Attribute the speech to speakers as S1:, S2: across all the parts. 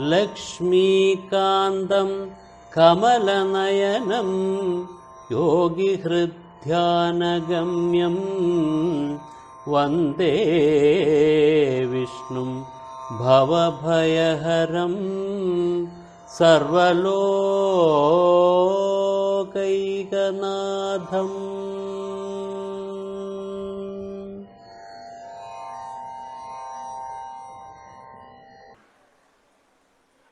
S1: लक्ष्मीकान्तं कमलनयनं योगिहृद्ध्यानगम्यं वन्दे विष्णुं भवभयहरं सर्वलोकैकनाथम्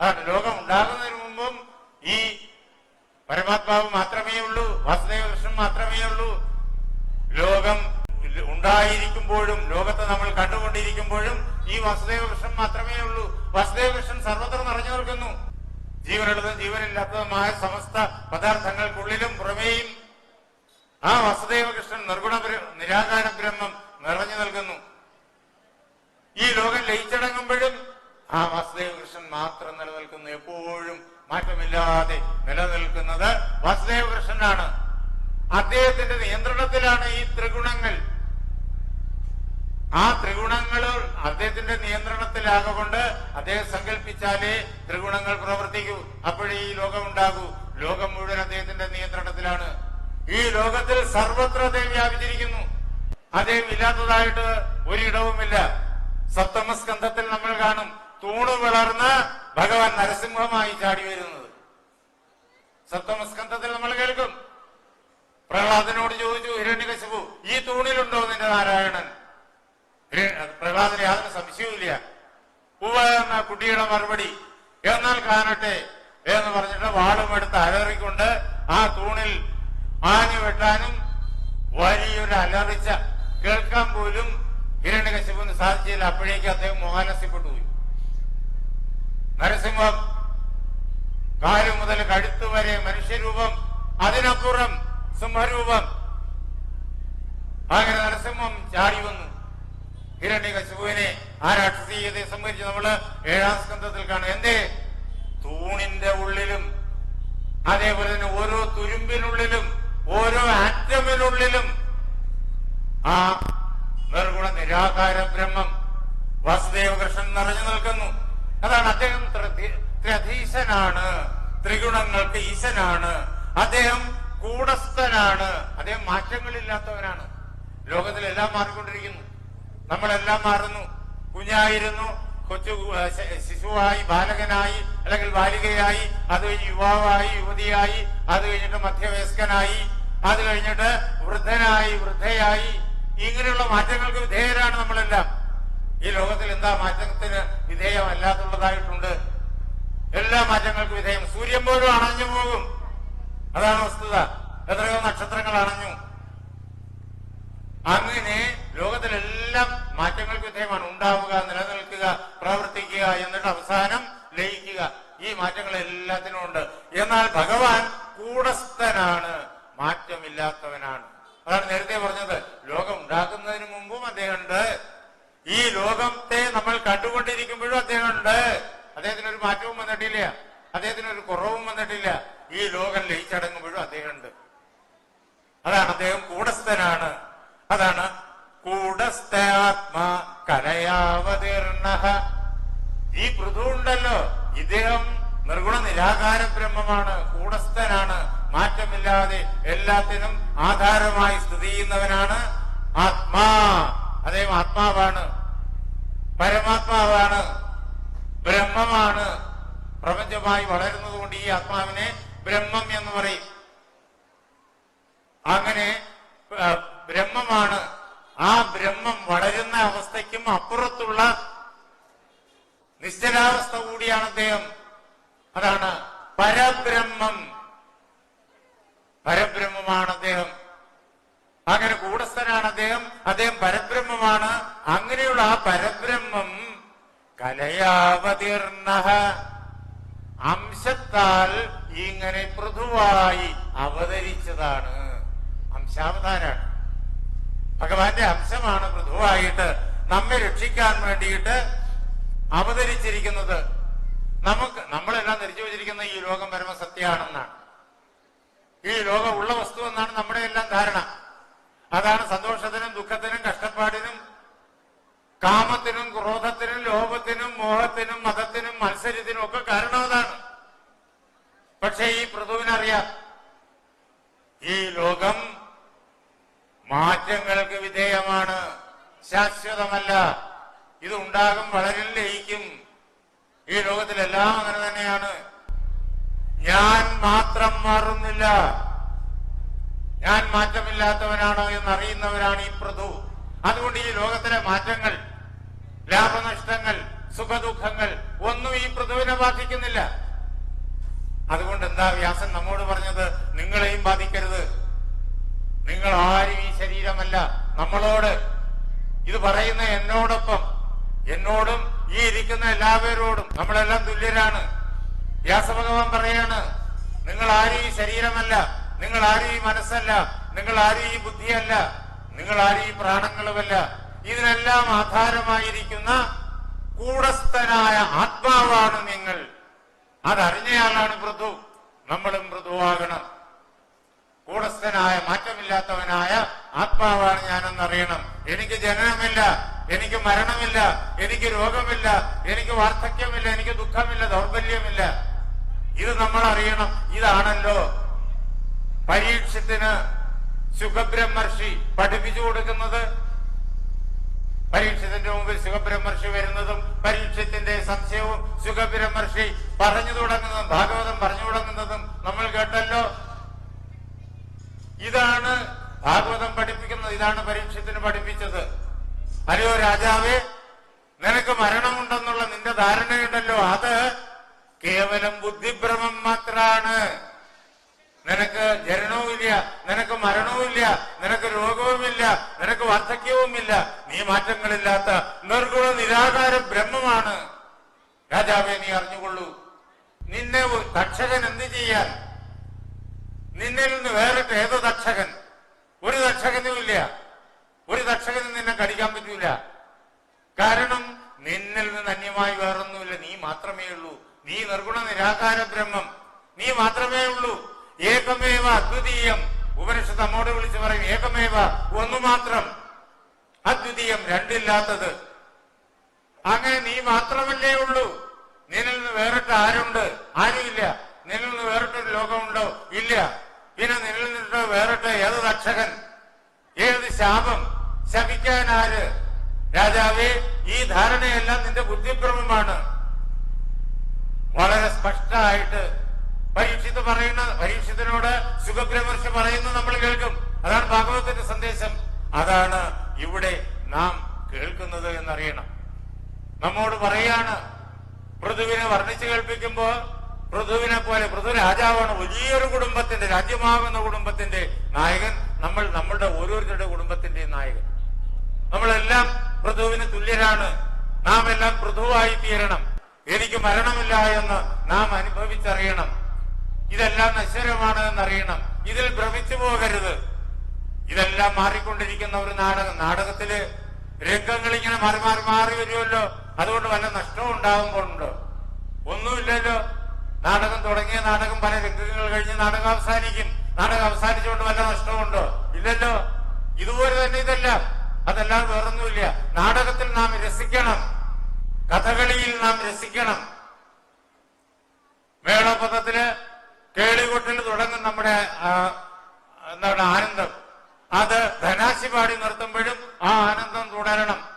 S2: അതാണ് ലോകം ഉണ്ടാകുന്നതിന് മുമ്പും ഈ പരമാത്മാവ് മാത്രമേ ഉള്ളൂ വാസുദേവ കൃഷ്ണൻ മാത്രമേ ഉള്ളൂ. ലോകം ഉണ്ടായിരിക്കുമ്പോഴും ലോകത്തെ നമ്മൾ കണ്ടുകൊണ്ടിരിക്കുമ്പോഴും ഈ വാസുദേവ കൃഷ്ണൻ മാത്രമേ ഉള്ളൂ. വാസുദേവ കൃഷ്ണൻ സർവത്ര നിറഞ്ഞു നിൽക്കുന്നു ജീവനുള്ളതും ജീവനില്ലാത്തതുമായ സമസ്ത പദാർത്ഥങ്ങൾക്കുള്ളിലും പുറമേയും ആ വാസുദേവ കൃഷ്ണൻ നിർഗുണ നിരാകാര ബ്രഹ്മം നിറഞ്ഞു നൽകുന്നു ഈ ലോകം ലയിച്ചടങ്ങുമ്പോഴും ആ വാസുദേവ കൃഷ്ണൻ മാത്രം നിലനിൽക്കുന്നു. എപ്പോഴും മാറ്റമില്ലാതെ നിലനിൽക്കുന്നത് വാസുദേവ കൃഷ്ണനാണ് അദ്ദേഹത്തിന്റെ നിയന്ത്രണത്തിലാണ് ഈ ത്രിഗുണങ്ങൾ. ആ ത്രിഗുണങ്ങൾ അദ്ദേഹത്തിന്റെ നിയന്ത്രണത്തിലാകൊണ്ട് അദ്ദേഹം സങ്കല്പിച്ചാലേ ത്രിഗുണങ്ങൾ പ്രവർത്തിക്കൂ. അപ്പോഴേ ഈ ലോകം ഉണ്ടാകൂ. ലോകം മുഴുവൻ അദ്ദേഹത്തിന്റെ നിയന്ത്രണത്തിലാണ്. ഈ ലോകത്തിൽ സർവത്ര അദ്ദേഹം വ്യാപിച്ചിരിക്കുന്നു. അദ്ദേഹം ഇല്ലാത്തതായിട്ട് ഒരിടവുമില്ല. സപ്തമസ്കന്ധത്തിൽ നമ്മൾ കാണും. തൂണ് വളർന്ന് ഭഗവാൻ നരസിംഹമായി ചാടി വരുന്നത്. സപ്തമസ്കന്ധത്തിൽ നമ്മൾ കേൾക്കും. പ്രഹ്ലാദനോട് ചോദിച്ചു ഹിരണ്യകശിപു ഈ തൂണിലുണ്ടോ നിന്റെ നാരായണൻ? പ്രഹ്ലാദന് യാതൊരു സംശയവുമില്ല ഉവ എന്ന കുട്ടിയുടെ മറുപടി. എന്നാൽ കാണട്ടെ എന്ന് പറഞ്ഞിട്ട് വാളും എടുത്ത് അലറിക്കൊണ്ട് ആ തൂണിൽ ആഞ്ഞു വെട്ടാനും വലിയൊരു അലറിച്ച കേൾക്കാൻ പോലും ഹിരണ്യകശിപുന് സാധിച്ചില്ല. അപ്പോഴേക്കും അദ്ദേഹം മോഹാലസ്യപ്പെട്ടു പോയി. നരസിംഹം കാലു മുതൽ കഴുത്ത് വരെ മനുഷ്യരൂപം അതിനപ്പുറം സിംഹരൂപം. അങ്ങനെ നരസിംഹം ചാടി വന്നു. ഹിരണ്യകശിപുവിനെ ആ രാക്ഷസീയതയെ സംബന്ധിച്ച് നമ്മൾ ഏഴാം സ്കന്ധത്തിൽ കാണും. എന്തേ? തൂണിന്റെ ഉള്ളിലും അതേപോലെ തന്നെ ഓരോ തുരുമ്പിനുള്ളിലും ഓരോ ആറ്റമിനുള്ളിലും ആ നിർഗുണ നിരാകാര ബ്രഹ്മം വാസുദേവകൃഷ്ണൻ നിറഞ്ഞു നിൽക്കുന്നു. അതാണ് അദ്ദേഹം ത്രിധി- ത്രധീശനാണ്. ത്രിഗുണങ്ങൾക്ക് ഈശനാണ്. അദ്ദേഹം കൂടസ്ഥനാണ്. അദ്ദേഹം മാറ്റങ്ങളില്ലാത്തവനാണ്. ലോകത്തിലെല്ലാം മാറിക്കൊണ്ടിരിക്കുന്നു. നമ്മളെല്ലാം മാറുന്നു. കുഞ്ഞായിരുന്നു. കൊച്ചു ശിശുവായി ബാലകനായി അല്ലെങ്കിൽ ബാലികയായി അത് കഴിഞ്ഞ് യുവാവായി യുവതിയായി അത് കഴിഞ്ഞിട്ട് മധ്യവയസ്കനായി അത് കഴിഞ്ഞിട്ട് വൃദ്ധനായി വൃദ്ധയായി ഇങ്ങനെയുള്ള മാറ്റങ്ങൾക്ക് വിധേയരാണ് നമ്മളെല്ലാം. ഈ ലോകത്തിൽ എന്താ മാറ്റത്തിന് വിധേയമല്ലാത്തുള്ളതായിട്ടുണ്ട്? എല്ലാ മാറ്റങ്ങൾക്കും വിധേയം. സൂര്യൻ പോലും അണഞ്ഞു പോകും. അതാണ് വസ്തുത. എത്രയോ നക്ഷത്രങ്ങൾ അണഞ്ഞു. അങ്ങനെ ലോകത്തിലെല്ലാം മാറ്റങ്ങൾക്ക് വിധേയമാണ്. ഉണ്ടാവുക നിലനിൽക്കുക പ്രവർത്തിക്കുക എന്നിട്ട് അവസാനം ലയിക്കുക. ഈ മാറ്റങ്ങൾ എല്ലാത്തിനും ഉണ്ട്. എന്നാൽ ഭഗവാൻ കൂടസ്ഥനാണ്. മാറ്റമില്ലാത്തവനാണ്. അതാണ് നേരത്തെ പറഞ്ഞത്. ലോകം ഉണ്ടാക്കുന്നതിന് ഈ ലോകത്തെ നമ്മൾ കണ്ടുകൊണ്ടിരിക്കുമ്പോഴും അദ്ദേഹം ഉണ്ട് അദ്ദേഹത്തിന് ഒരു മാറ്റവും വന്നിട്ടില്ല. അദ്ദേഹത്തിന് ഒരു കുറവും വന്നിട്ടില്ല. ഈ ലോകം ലയിച്ചടങ്ങുമ്പോഴും അദ്ദേഹം ഉണ്ട് അതാണ് അദ്ദേഹം കൂടസ്ഥനാണ്. അതാണ് കൂടസ്ഥാത്മ കലയാവതീർണ ഈ പൃഥു ഉണ്ടല്ലോ ഇദ്ദേഹം നിർഗുണ നിരാകാര ബ്രഹ്മമാണ് കൂടസ്ഥനാണ്. മാറ്റമില്ലാതെ എല്ലാത്തിനും ആധാരമായി സ്ഥിതി ചെയ്യുന്നവനാണ് ആത്മാ. അദ്ദേഹം ആത്മാവാണ്. പരമാത്മാവാണ് ബ്രഹ്മമാണ്. പ്രപഞ്ചമായി വളരുന്നതുകൊണ്ട് ഈ ആത്മാവിനെ ബ്രഹ്മം എന്ന് പറയും. അങ്ങനെ ബ്രഹ്മമാണ്. ആ ബ്രഹ്മം വളരുന്ന അവസ്ഥയ്ക്കും അപ്പുറത്തുള്ള നിശ്ചലാവസ്ഥ കൂടിയാണ് അദ്ദേഹം. അതാണ് പരബ്രഹ്മം. പരബ്രഹ്മമാണ് അദ്ദേഹം. അങ്ങനെ കൂടസ്ഥനാണ് അദ്ദേഹം. അദ്ദേഹം പരബ്രഹ്മമാണ്. അങ്ങനെയുള്ള ആ പരബ്രഹ്മം കലയാവതീർണ അംശത്താൽ ഇങ്ങനെ പൃഥുവായി അവതരിച്ചതാണ്. അംശാവതാരാണ്. ഭഗവാന്റെ അംശമാണ് പൃഥുവായിട്ട് നമ്മെ രക്ഷിക്കാൻ വേണ്ടിയിട്ട് അവതരിച്ചിരിക്കുന്നത്. നമുക്ക് നമ്മളെല്ലാം ധരിച്ചു വെച്ചിരിക്കുന്ന ഈ ലോകം പരമസത്യമാണെന്നാണ്. ഈ ലോകം ഉള്ള വസ്തു എന്നാണ് നമ്മുടെ എല്ലാം ധാരണ. അതാണ് സന്തോഷത്തിനും ദുഃഖത്തിനും കഷ്ടപ്പാടിനും കാമത്തിനും ക്രോധത്തിനും ലോഭത്തിനും മോഹത്തിനും മതത്തിനും മത്സരത്തിനും ഒക്കെ കാരണം അതാണ്. പക്ഷേ ഈ പൃഥുവിനറിയാം ഈ ലോകം മാറ്റങ്ങൾക്ക് വിധേയമാണ്. ശാശ്വതമല്ല. ഇത് ഉണ്ടാകും വളരും ലയിക്കും. ഈ ലോകത്തിലെല്ലാം അങ്ങനെ തന്നെയാണ്. ഞാൻ മാത്രം മാറുന്നില്ല. ഞാൻ മാറ്റമില്ലാത്തവനാണോ എന്നറിയുന്നവരാണ് ഈ പ്രഭു അതുകൊണ്ട് ഈ ലോകത്തിലെ മാറ്റങ്ങൾ ലാഭനഷ്ടങ്ങൾ സുഖദുഃഖങ്ങൾ ഒന്നും ഈ പൃഥുവിനെ ബാധിക്കുന്നില്ല. അതുകൊണ്ട് എന്താ വ്യാസൻ നമ്മോട് പറഞ്ഞത്? നിങ്ങളെയും ബാധിക്കരുത്. നിങ്ങൾ ആരും ഈ ശരീരമല്ല നമ്മളോട്. ഇത് പറയുന്ന എന്നോടൊപ്പം എന്നോടും ഈ ഇരിക്കുന്ന എല്ലാവരോടും. നമ്മളെല്ലാം തുല്യരാണ്. വ്യാസഭഗവാൻ പറയാണ് നിങ്ങൾ ആരും ഈ ശരീരമല്ല നിങ്ങൾ ആരും ഈ മനസ്സല്ല നിങ്ങൾ ആരും ഈ ബുദ്ധിയല്ല നിങ്ങൾ ആരും ഈ പ്രാണങ്ങളുമല്ല ഇതിനെല്ലാം ആധാരമായിരിക്കുന്ന കൂടസ്ഥനായ ആത്മാവാണ് നിങ്ങൾ. അതറിഞ്ഞയാളാണ് മൃദു. നമ്മളും മൃദുവാകണം. കൂടസ്ഥനായ മാറ്റമില്ലാത്തവനായ ആത്മാവാണ് ഞാനെന്നറിയണം. എനിക്ക് ജനനമില്ല എനിക്ക് മരണമില്ല എനിക്ക് രോഗമില്ല എനിക്ക് വാർദ്ധക്യമില്ല എനിക്ക് ദുഃഖമില്ല ദൗർബല്യമില്ല. ഇത് നമ്മൾ അറിയണം ഇതാണല്ലോ. പരീക്ഷത്തിന് സുഖബ്രഹ്മർഷി പഠിപ്പിച്ചു കൊടുക്കുന്നത് പരീക്ഷത്തിന്റെ മുമ്പിൽ സുഖബ്രഹ്മർഷി വരുന്നതും പരീക്ഷത്തിന്റെ സംശയവും സുഖബ്രഹ്മർഷി പറഞ്ഞു തുടങ്ങുന്നതും ഭാഗവതം പറഞ്ഞു തുടങ്ങുന്നതും നമ്മൾ കേട്ടല്ലോ. ഇതാണ് ഭാഗവതം പഠിപ്പിക്കുന്നത് ഇതാണ് പരീക്ഷത്തിന് പഠിപ്പിച്ചത്. അല്ലയോ രാജാവേ നിനക്ക് മരണമുണ്ടെന്നുള്ള നിന്റെ ധാരണയുണ്ടല്ലോ. അത് കേവലം ബുദ്ധിഭ്രമം മാത്രാണ്. നിനക്ക് ജനനവുമില്ല നിനക്ക് മരണവുമില്ല നിനക്ക് രോഗവുമില്ല നിനക്ക് വാർദ്ധക്യവുമില്ല. നീ മാറ്റങ്ങളില്ലാത്ത നിർഗുണ നിരാകാര ബ്രഹ്മമാണ്. രാജാവെ നീ അറിഞ്ഞുകൊള്ളൂ. നിന്നെ തക്ഷകൻ എന്ത് ചെയ്യാൻ? നിന്നിൽ നിന്ന് വേറിട്ട് ഏതോ തക്ഷകൻ. ഒരു തക്ഷകനും ഇല്ല. ഒരു തക്ഷകനും നിന്നെ കടിക്കാൻ പറ്റൂല. കാരണം നിന്നിൽ നിന്ന് അന്യമായി വേറൊന്നുമില്ല. നീ മാത്രമേ ഉള്ളൂ നീ നിർഗുണ നിരാകാര ബ്രഹ്മം. നീ മാത്രമേ ഉള്ളൂ ഏകമേവ അദ്വിതീയം ഉപനിഷത്ത് നമ്മോട് വിളിച്ച് പറയും ഏകമേവ ഒന്നു മാത്രം. അദ്വിതീയം രണ്ടില്ലാത്തത്. അങ്ങനെ നീ മാത്രമല്ലേ ഉള്ളൂ. നിന്നിൽ നിന്ന് വേറിട്ട് ആരുണ്ട്? ആരുമില്ല. നിന്നിൽ നിന്ന് വേറിട്ടൊരു ലോകമുണ്ടോ? ഇല്ല. പിന്നെ നിന്നിൽ നിന്നിട്ട് വേറിട്ട് ഏത് രക്ഷകൻ? ഏത് ശാപം? ശപിക്കാൻ ആര്? രാജാവേ ഈ ധാരണയെല്ലാം നിന്റെ ബുദ്ധിഭ്രമമാണ്. വളരെ സ്പഷ്ടമായിട്ട് പരീക്ഷിത്ത് പറയുന്ന പരീക്ഷിതനോട് സുഖബ്രഹ്മർഷി പറയുന്നത് നമ്മൾ കേൾക്കും. അതാണ് ഭാഗവതത്തിന്റെ സന്ദേശം. അതാണ് ഇവിടെ നാം കേൾക്കുന്നത് എന്നറിയണം. നമ്മോട് പറയാണ് പൃഥുവിനെ വർണിച്ചു കേൾപ്പിക്കുമ്പോ പൃഥുവിനെ പോലെ പൃഥു രാജാവാണ് വലിയൊരു കുടുംബത്തിന്റെ രാജ്യമാകുന്ന കുടുംബത്തിന്റെ നായകൻ. നമ്മൾ നമ്മളുടെ ഓരോരുത്തരുടെ കുടുംബത്തിന്റെ നായകൻ. നമ്മളെല്ലാം പൃഥുവിന് തുല്യരാണ്. നാം എല്ലാം പൃഥുവായി തീരണം. എനിക്ക് മരണമില്ല എന്ന് നാം അനുഭവിച്ചറിയണം. ഇതെല്ലാം നശ്വരമാണ് എന്നറിയണം ഇതിൽ ഭ്രമിച്ചു പോകരുത്. ഇതെല്ലാം മാറിക്കൊണ്ടിരിക്കുന്ന ഒരു നാടകം. നാടകത്തിൽ രംഗങ്ങൾ ഇങ്ങനെ മാറി മാറി മാറി വരുമല്ലോ. അതുകൊണ്ട് വല്ല നഷ്ടവും ഉണ്ടാകുമ്പോഴുണ്ടോ ഒന്നുമില്ലല്ലോ. നാടകം തുടങ്ങിയ നാടകം പല രംഗങ്ങൾ കഴിഞ്ഞ് നാടകം അവസാനിക്കും. നാടകം അവസാനിച്ചുകൊണ്ട് വല്ല നഷ്ടമുണ്ടോ ഇല്ലല്ലോ. ഇതുപോലെ തന്നെ ഇതെല്ലാം. അതെല്ലാം വേറൊന്നുമില്ല. നാടകത്തിൽ നാം രസിക്കണം. കഥകളിയിൽ നാം രസിക്കണം. മേളപദത്തിൽ കേളികൊട്ടിൽ തുടങ്ങും നമ്മുടെ എന്താണ് ആനന്ദം. അത് ധനാശി പാടി നിർത്തുമ്പോഴും ആ ആനന്ദം തുടരണം.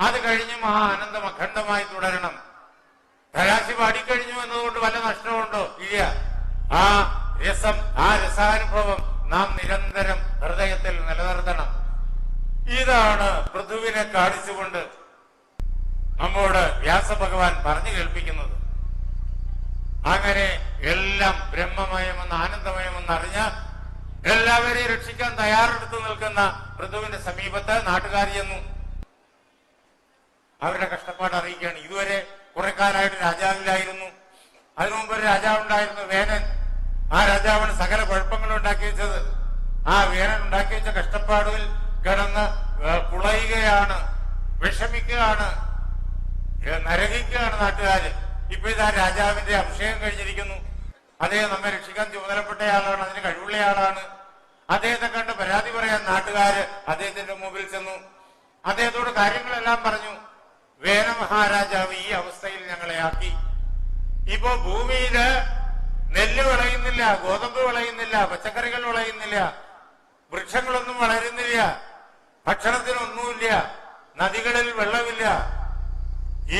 S2: അത് കഴിഞ്ഞും ആ ആനന്ദം അഖണ്ഡമായി തുടരണം. ധനാശി പാടിക്കഴിഞ്ഞു എന്നതുകൊണ്ട് വല്ല നഷ്ടമുണ്ടോ? ഇല്ല. ആ രസം ആ രസാനുഭവം നാം നിരന്തരം ഹൃദയത്തിൽ നിലനിർത്തണം. ഇതാണ് പൃഥുവിനെ കാണിച്ചുകൊണ്ട് നമ്മോട് വ്യാസഭഗവാൻ പറഞ്ഞു കേൾപ്പിക്കുന്നത്. അങ്ങനെ എല്ലാം ബ്രഹ്മമയമെന്ന് ആനന്ദമയമെന്ന് അറിഞ്ഞ എല്ലാവരെയും രക്ഷിക്കാൻ തയ്യാറെടുത്ത് നിൽക്കുന്ന ഋതുവിന്റെ സമീപത്ത് നാട്ടുകാർ അവരുടെ കഷ്ടപ്പാട് അറിയിക്കുകയാണ്. ഇതുവരെ കുറെ കാലമായിട്ട് രാജാവിലായിരുന്നു. അതിനു മുമ്പ് ഒരു രാജാവ് ഉണ്ടായിരുന്നു വേനൻ. ആ രാജാവാണ് സകല കുഴപ്പങ്ങളും ഉണ്ടാക്കി വെച്ചത്. ആ വേനൻ ഉണ്ടാക്കി വെച്ച കഷ്ടപ്പാടുകൾ കിടന്ന് കുളയുകയാണ് വിഷമിക്കുകയാണ് നരകിക്കുകയാണ് നാട്ടുകാര്. ഇപ്പൊ ഇതാ രാജാവിന്റെ അഭിഷേകം കഴിഞ്ഞിരിക്കുന്നു. അദ്ദേഹം നമ്മെ രക്ഷിക്കാൻ ചുമതലപ്പെട്ടയാളാണ് അതിന് കഴിവുള്ളയാളാണ്. അദ്ദേഹത്തെ കണ്ട് പരാതി പറയാൻ നാട്ടുകാര് അദ്ദേഹത്തിന്റെ മുമ്പിൽ ചെന്നു. അദ്ദേഹത്തോട് കാര്യങ്ങളെല്ലാം പറഞ്ഞു. വേന മഹാരാജാവ് ഈ അവസ്ഥയിൽ ഞങ്ങളെ ആക്കി. ഇപ്പോ ഭൂമിയിൽ നെല്ല് വിളയുന്നില്ല ഗോതമ്പ് വിളയുന്നില്ല പച്ചക്കറികൾ വിളയുന്നില്ല വൃക്ഷങ്ങളൊന്നും വളരുന്നില്ല ഭക്ഷണത്തിനൊന്നുമില്ല നദികളിൽ വെള്ളമില്ല.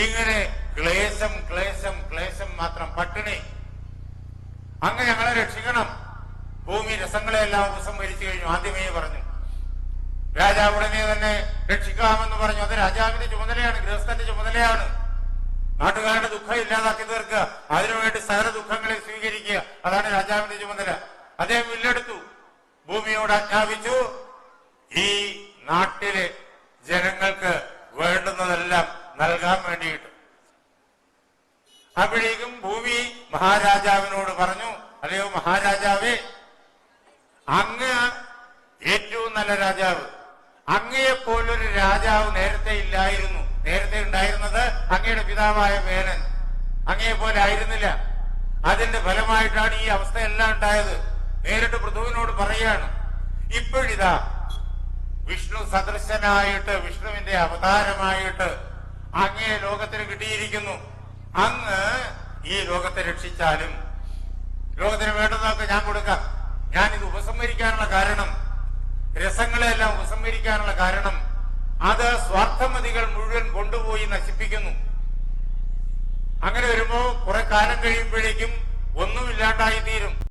S2: ഇങ്ങനെ ക്ലേശം ക്ലേശം ക്ലേശം മാത്രം പട്ടിണി. അങ്ങ് ഞങ്ങളെ രക്ഷിക്കണം. ഭൂമി രസങ്ങളെ രസങ്ങളെല്ലാം ഉപസംഹരിച്ചു കഴിഞ്ഞു. ആദ്യമേ പറഞ്ഞു രാജാവ് ഉടനെ തന്നെ രക്ഷിക്കാമെന്ന് പറഞ്ഞു. അത് രാജാവിന്റെ ചുമതലയാണ് ഗൃഹസ്ഥന്റെ ചുമതലയാണ്. നാട്ടുകാരുടെ ദുഃഖം ഇല്ലാതാക്കി തീർക്കുക. അതിനുവേണ്ടി സകല ദുഃഖങ്ങളെ സ്വീകരിക്കുക. അതാണ് രാജാവിന്റെ ചുമതല. അദ്ദേഹം വില്ലെടുത്തു. ഭൂമിയോട് ആജ്ഞാപിച്ചു. ഈ നാട്ടിലെ ജനങ്ങൾക്ക് വേണ്ടുന്നതെല്ലാം നൽകാൻ വേണ്ടിയിട്ട്. അപ്പോഴേക്കും ഭൂമി മഹാരാജാവിനോട് പറഞ്ഞു അല്ലയോ മഹാരാജാവേ അങ്ങ് ഏറ്റവും നല്ല രാജാവ്. അങ്ങയെ പോലൊരു രാജാവ് നേരത്തെ ഇല്ലായിരുന്നു. നേരത്തെ ഉണ്ടായിരുന്നത് അങ്ങയുടെ പിതാവായ വേനൻ അങ്ങയെ പോലെ ആയിരുന്നില്ല. അതിന്റെ ഫലമായിട്ടാണ് ഈ അവസ്ഥയെല്ലാം ഉണ്ടായത്. നേരിട്ട് പൃഥുവിനോട് പറയാണ് ഇപ്പോഴിതാ വിഷ്ണു സദൃശനായിട്ട് വിഷ്ണുവിന്റെ അവതാരമായിട്ട് അങ്ങേ ലോകത്തിന് കിട്ടിയിരിക്കുന്നു. അങ്ങ് ഈ ലോകത്തെ രക്ഷിച്ചാലും ലോകത്തിന് വേണ്ടതൊക്കെ ഞാൻ കൊടുക്കാം. ഞാൻ ഇത് ഉപസംഹരിക്കാനുള്ള കാരണം രസങ്ങളെല്ലാം ഉപസംഹരിക്കാനുള്ള കാരണം അത് സ്വാർത്ഥമതികൾ മുഴുവൻ കൊണ്ടുപോയി നശിപ്പിക്കുന്നു. അങ്ങനെ വരുമ്പോ കുറെ കാലം കഴിയുമ്പോഴേക്കും ഒന്നുമില്ലാണ്ടായി തീരും.